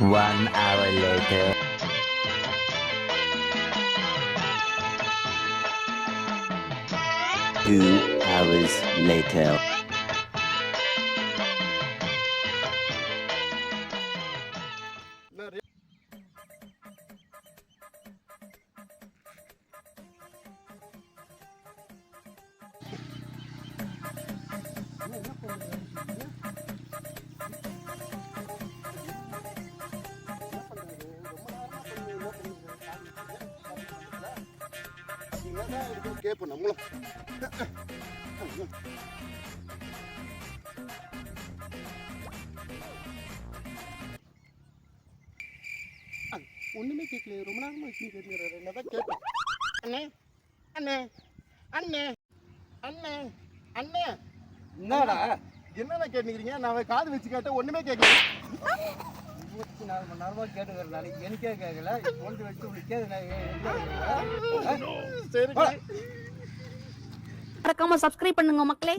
One hour later. Two hours later. கேட்போம் நம்மளும். ஒண்ணுமே கேட்கல ரொம்ப நேரமா வச்சு கேட்கிறாரு என்னதான் கேட்பேன் அண்ணே அண்ணே அண்ணே அண்ணே அண்ணே. என்னடா? என்னண்ணே கேட்டுக்கிறீங்க? நான் காது வச்சு கேட்டேன் ஒண்ணுமே கேட்கல இருபத்தி நாலு மணி நேரமா கேட்டுக்கிற நாளைக்கு எனக்கே கேட்கல கொண்டு வச்சு உனக்கே மறக்காம சப்ஸ்கிரைப் பண்ணுங்க மக்களே.